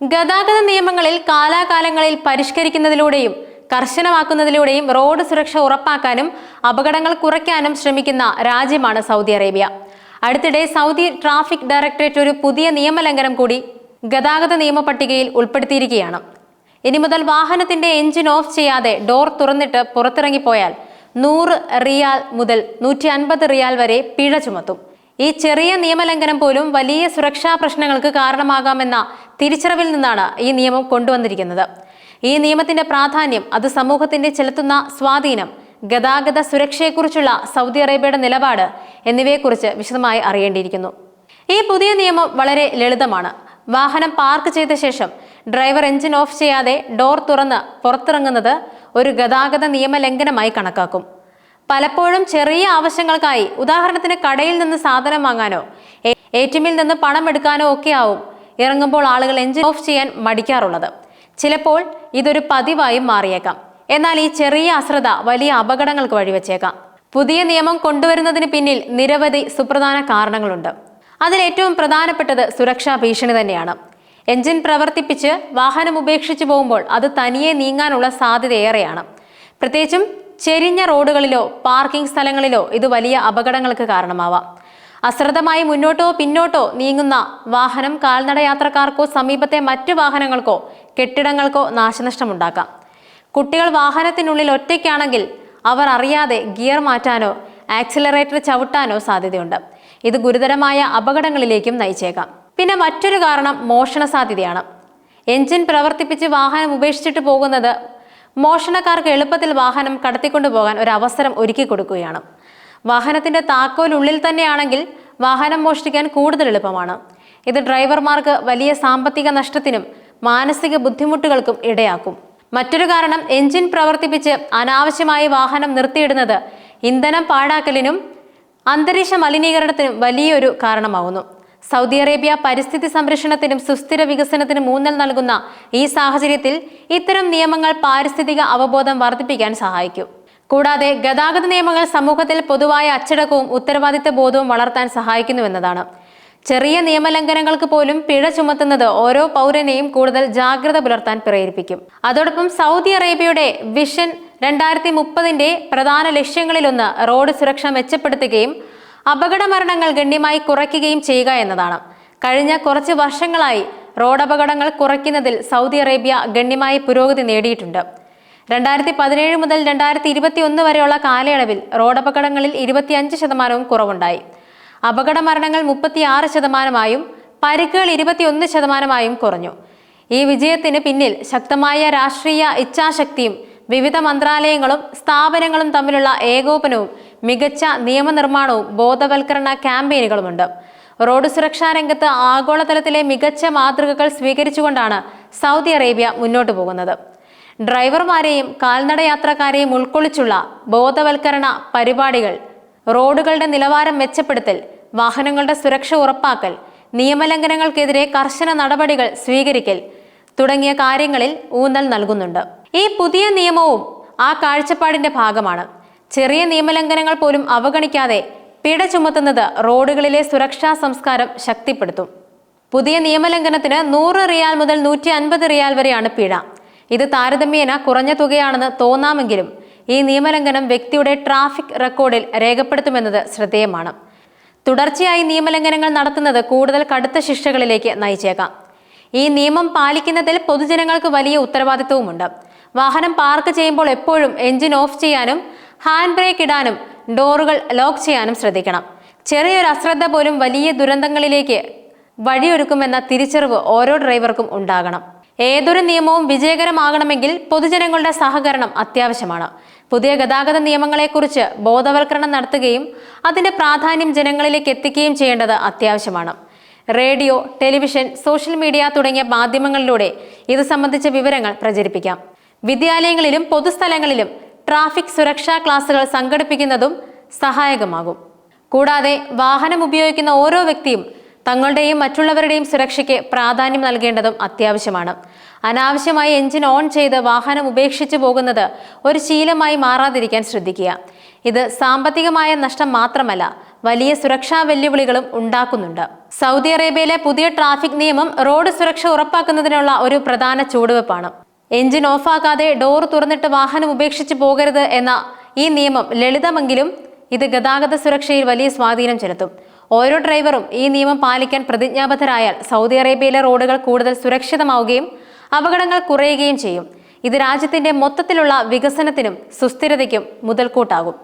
ഗതാഗത നിയമങ്ങളിൽ കാലാകാലങ്ങളിൽ പരിഷ്കരിക്കുന്നതിലൂടെയും കർശനമാക്കുന്നതിലൂടെയും റോഡ് സുരക്ഷ ഉറപ്പാക്കാനും അപകടങ്ങൾ കുറയ്ക്കാനും ശ്രമിക്കുന്ന രാജ്യമാണ് സൗദി അറേബ്യ. അടുത്തിടെ സൗദി ട്രാഫിക് ഡയറക്ടറേറ്റ് ഒരു പുതിയ നിയമലംഘനം കൂടി ഗതാഗത നിയമ പട്ടികയിൽ ഉൾപ്പെടുത്തിയിരിക്കുകയാണ്. ഇനി മുതൽ വാഹനത്തിന്റെ എഞ്ചിൻ ഓഫ് ചെയ്യാതെ ഡോർ തുറന്നിട്ട് പുറത്തിറങ്ങിപ്പോയാൽ നൂറ് റിയാൽ മുതൽ നൂറ്റി അൻപത് റിയാൽ വരെ പിഴ ചുമത്തും. ഈ ചെറിയ നിയമലംഘനം പോലും വലിയ സുരക്ഷാ പ്രശ്നങ്ങൾക്ക് കാരണമാകാമെന്ന തിരിച്ചറിവിൽ നിന്നാണ് ഈ നിയമം കൊണ്ടുവന്നിരിക്കുന്നത്. ഈ നിയമത്തിന്റെ പ്രാധാന്യം അത് സമൂഹത്തിന്റെ ചെലുത്തുന്ന സ്വാധീനം ഗതാഗത സുരക്ഷയെക്കുറിച്ചുള്ള സൗദി അറേബ്യയുടെ നിലപാട് എന്നിവയെക്കുറിച്ച് വിശദമായി അറിയേണ്ടിയിരിക്കുന്നു. ഈ പുതിയ നിയമം വളരെ ലളിതമാണ്. വാഹനം പാർക്ക് ചെയ്ത ശേഷം ഡ്രൈവർ എഞ്ചിൻ ഓഫ് ചെയ്യാതെ ഡോർ തുറന്ന് പുറത്തിറങ്ങുന്നത് ഒരു ഗതാഗത നിയമലംഘനമായി കണക്കാക്കും. പലപ്പോഴും ചെറിയ ആവശ്യങ്ങൾക്കായി ഉദാഹരണത്തിന് കടയിൽ നിന്ന് സാധനം വാങ്ങാനോ എ ടി എമ്മിൽ നിന്ന് പണം എടുക്കാനോ ഒക്കെ ആവും ഇറങ്ങുമ്പോൾ ആളുകൾ എഞ്ചിൻ ഓഫ് ചെയ്യാൻ മടിക്കാറുള്ളത്. ചിലപ്പോൾ ഇതൊരു പതിവായും മാറിയേക്കാം. എന്നാൽ ഈ ചെറിയ അശ്രദ്ധ വലിയ അപകടങ്ങൾക്ക് വഴിവെച്ചേക്കാം. പുതിയ നിയമം കൊണ്ടുവരുന്നതിന് പിന്നിൽ നിരവധി സുപ്രധാന കാരണങ്ങളുണ്ട്. അതിലേറ്റവും പ്രധാനപ്പെട്ടത് സുരക്ഷാ ഭീഷണി തന്നെയാണ്. എഞ്ചിൻ പ്രവർത്തിപ്പിച്ച് വാഹനം ഉപേക്ഷിച്ചു പോകുമ്പോൾ അത് തനിയെ നീങ്ങാനുള്ള സാധ്യത ഏറെയാണ് പ്രത്യേകിച്ചും ചെരിഞ്ഞ റോഡുകളിലോ പാർക്കിംഗ് സ്ഥലങ്ങളിലോ ഇത് വലിയ അപകടങ്ങൾക്ക് കാരണമാവാം. അശ്രദ്ധമായി മുന്നോട്ടോ പിന്നോട്ടോ നീങ്ങുന്ന വാഹനം കാൽനട യാത്രക്കാർക്കോ സമീപത്തെ മറ്റു വാഹനങ്ങൾക്കോ കെട്ടിടങ്ങൾക്കോ നാശനഷ്ടമുണ്ടാക്കാം. കുട്ടികൾ വാഹനത്തിനുള്ളിൽ ഒറ്റയ്ക്കാണെങ്കിൽ അവർ അറിയാതെ ഗിയർ മാറ്റാനോ ആക്സിലറേറ്റർ ചവിട്ടാനോ സാധ്യതയുണ്ട്. ഇത് ഗുരുതരമായ അപകടങ്ങളിലേക്കും നയിച്ചേക്കാം. പിന്നെ മറ്റൊരു കാരണം മോഷണ സാധ്യതയാണ്. എഞ്ചിൻ പ്രവർത്തിപ്പിച്ച് വാഹനം ഉപേക്ഷിച്ചിട്ട് പോകുന്നത് മോഷണക്കാർക്ക് എളുപ്പത്തിൽ വാഹനം കടത്തിക്കൊണ്ടുപോകാൻ ഒരു അവസരം ഒരുക്കി കൊടുക്കുകയാണ്. വാഹനത്തിന്റെ താക്കോൽ ഉള്ളിൽ തന്നെയാണെങ്കിൽ വാഹനം മോഷ്ടിക്കാൻ കൂടുതൽ എളുപ്പമാണ്. ഇത് ഡ്രൈവർമാർക്ക് വലിയ സാമ്പത്തിക നഷ്ടത്തിനും മാനസിക ബുദ്ധിമുട്ടുകൾക്കും ഇടയാക്കും. മറ്റൊരു കാരണം എഞ്ചിൻ പ്രവർത്തിപ്പിച്ച് അനാവശ്യമായി വാഹനം നിർത്തിയിടുന്നത് ഇന്ധനം പാഴാക്കലിനും അന്തരീക്ഷ മലിനീകരണത്തിനും വലിയൊരു കാരണമാകുന്നു സൗദി അറേബ്യ പരിസ്ഥിതി സംരക്ഷണത്തിനും സുസ്ഥിര വികസനത്തിനും ഊന്നൽ നൽകുന്ന ഈ സാഹചര്യത്തിൽ ഇത്തരം നിയമങ്ങൾ പാരിസ്ഥിതിക അവബോധം വർദ്ധിപ്പിക്കാൻ സഹായിക്കും. കൂടാതെ ഗതാഗത നിയമങ്ങൾ സമൂഹത്തിൽ പൊതുവായ അച്ചടക്കവും ഉത്തരവാദിത്ത ബോധവും വളർത്താൻ സഹായിക്കുന്നുവെന്നതാണ്. ചെറിയ നിയമലംഘനങ്ങൾക്ക് പോലും പിഴ ചുമത്തുന്നത് ഓരോ പൗരനെയും കൂടുതൽ ജാഗ്രത പുലർത്താൻ പ്രേരിപ്പിക്കും. അതോടൊപ്പം സൗദി അറേബ്യയുടെ വിഷൻ രണ്ടായിരത്തി മുപ്പതിന്റെ പ്രധാന ലക്ഷ്യങ്ങളിലൊന്ന് റോഡ് സുരക്ഷ മെച്ചപ്പെടുത്തുകയും അപകട മരണങ്ങൾ ഗണ്യമായി കുറയ്ക്കുകയും ചെയ്യുക എന്നതാണ്. കഴിഞ്ഞ കുറച്ച് വർഷങ്ങളായി റോഡ് അപകടങ്ങൾ കുറയ്ക്കുന്നതിൽ സൗദി അറേബ്യ ഗണ്യമായി പുരോഗതി നേടിയിട്ടുണ്ട്. രണ്ടായിരത്തി പതിനേഴ് മുതൽ രണ്ടായിരത്തി ഇരുപത്തി ഒന്ന് വരെയുള്ള കാലയളവിൽ റോഡപകടങ്ങളിൽ ഇരുപത്തിയഞ്ച് ശതമാനവും കുറവുണ്ടായി. അപകട മരണങ്ങൾ മുപ്പത്തിയാറ് ശതമാനമായും പരിക്കുകൾ ഇരുപത്തിയൊന്ന് ശതമാനമായും കുറഞ്ഞു. ഈ വിജയത്തിന് പിന്നിൽ ശക്തമായ രാഷ്ട്രീയ ഇച്ഛാശക്തിയും വിവിധ മന്ത്രാലയങ്ങളും സ്ഥാപനങ്ങളും തമ്മിലുള്ള ഏകോപനവും മികച്ച നിയമനിർമ്മാണവും ബോധവൽക്കരണ ക്യാമ്പയിനുകളുമുണ്ട്. റോഡ് സുരക്ഷാ രംഗത്ത് ആഗോളതലത്തിലെ മികച്ച മാതൃകകൾ സ്വീകരിച്ചുകൊണ്ടാണ് സൗദി അറേബ്യ മുന്നോട്ടു പോകുന്നത്. ഡ്രൈവർമാരെയും കാൽനടയാത്രക്കാരെയും ഉൾക്കൊള്ളിച്ചുള്ള ബോധവൽക്കരണ പരിപാടികൾ റോഡുകളുടെ നിലവാരം മെച്ചപ്പെടുത്തൽ വാഹനങ്ങളുടെ സുരക്ഷ ഉറപ്പാക്കൽ നിയമലംഘനങ്ങൾക്കെതിരെ കർശന നടപടികൾ സ്വീകരിക്കൽ തുടങ്ങിയ കാര്യങ്ങളിൽ ഊന്നൽ നൽകുന്നുണ്ട്. ഈ പുതിയ നിയമവും ആ കാഴ്ചപ്പാടിന്റെ ഭാഗമാണ്. ചെറിയ നിയമലംഘനങ്ങൾ പോലും അവഗണിക്കാതെ പിഴ ചുമത്തുന്നത് റോഡുകളിലെ സുരക്ഷാ സംസ്കാരം ശക്തിപ്പെടുത്തും. പുതിയ നിയമലംഘനത്തിന് നൂറ് റിയാൽ മുതൽ നൂറ്റി അൻപത് റിയാൽ വരെയാണ് പിഴ. ഇത് താരതമ്യേന കുറഞ്ഞ തുകയാണെന്ന് തോന്നാമെങ്കിലും ഈ നിയമലംഘനം വ്യക്തിയുടെ ട്രാഫിക് റെക്കോർഡിൽ രേഖപ്പെടുത്തുമെന്നത് ശ്രദ്ധേയമാണ്. തുടർച്ചയായി നിയമലംഘനങ്ങൾ നടത്തുന്നത് കൂടുതൽ കടുത്ത ശിക്ഷകളിലേക്ക് നയിച്ചേക്കാം. ഈ നിയമം പാലിക്കുന്നതിൽ പൊതുജനങ്ങൾക്ക് വലിയ ഉത്തരവാദിത്വവുമുണ്ട്. വാഹനം പാർക്ക് ചെയ്യുമ്പോൾ എപ്പോഴും എഞ്ചിൻ ഓഫ് ചെയ്യാനും ഹാൻഡ് ബ്രേക്ക് ഇടാനും ഡോറുകൾ ലോക്ക് ചെയ്യാനും ശ്രദ്ധിക്കണം. ചെറിയൊരു അശ്രദ്ധ പോലും വലിയ ദുരന്തങ്ങളിലേക്ക് വഴിയൊരുക്കുമെന്ന തിരിച്ചറിവ് ഓരോ ഡ്രൈവർക്കും ഉണ്ടാകണം. ഏതൊരു നിയമവും വിജയകരമാകണമെങ്കിൽ പൊതുജനങ്ങളുടെ സഹകരണം അത്യാവശ്യമാണ്. പുതിയ ഗതാഗത നിയമങ്ങളെക്കുറിച്ച് ബോധവൽക്കരണം നടത്തുകയും അതിന്റെ പ്രാധാന്യം ജനങ്ങളിലേക്ക് എത്തിക്കുകയും ചെയ്യേണ്ടത് അത്യാവശ്യമാണ്. റേഡിയോ ടെലിവിഷൻ സോഷ്യൽ മീഡിയ തുടങ്ങിയ മാധ്യമങ്ങളിലൂടെ ഇത് സംബന്ധിച്ച വിവരങ്ങൾ പ്രചരിപ്പിക്കാം. വിദ്യാലയങ്ങളിലും പൊതുസ്ഥലങ്ങളിലും ട്രാഫിക് സുരക്ഷാ ക്ലാസുകൾ സംഘടിപ്പിക്കുന്നതും സഹായകമാകും. കൂടാതെ വാഹനം ഉപയോഗിക്കുന്ന ഓരോ വ്യക്തിയും തങ്ങളുടെയും മറ്റുള്ളവരുടെയും സുരക്ഷയ്ക്ക് പ്രാധാന്യം നൽകേണ്ടതും അത്യാവശ്യമാണ്. അനാവശ്യമായി എഞ്ചിൻ ഓൺ ചെയ്ത് വാഹനം ഉപേക്ഷിച്ചു പോകുന്നത് ഒരു ശീലമായി മാറാതിരിക്കാൻ ശ്രദ്ധിക്കുക. ഇത് സാമ്പത്തികമായ നഷ്ടം മാത്രമല്ല വലിയ സുരക്ഷാ വെല്ലുവിളികളും ഉണ്ടാക്കുന്നുണ്ട്. സൗദി അറേബ്യയിലെ പുതിയ ട്രാഫിക് നിയമം റോഡ് സുരക്ഷ ഉറപ്പാക്കുന്നതിനുള്ള ഒരു പ്രധാന ചുവടുവെപ്പാണ്. എഞ്ചിൻ ഓഫാക്കാതെ ഡോർ തുറന്നിട്ട് വാഹനം ഉപേക്ഷിച്ച് പോകരുത് എന്ന ഈ നിയമം ലളിതമെങ്കിലും ഇത് ഗതാഗത സുരക്ഷയിൽ വലിയ സ്വാധീനം ചെലുത്തും. ഓരോ ഡ്രൈവറും ഈ നിയമം പാലിക്കാൻ പ്രതിജ്ഞാബദ്ധരായാൽ സൗദി അറേബ്യയിലെ റോഡുകൾ കൂടുതൽ സുരക്ഷിതമാവുകയും അപകടങ്ങൾ കുറയുകയും ചെയ്യും. ഇത് രാജ്യത്തിന്റെ മൊത്തത്തിലുള്ള വികസനത്തിനും സുസ്ഥിരതയ്ക്കും മുതൽക്കൂട്ടാകും.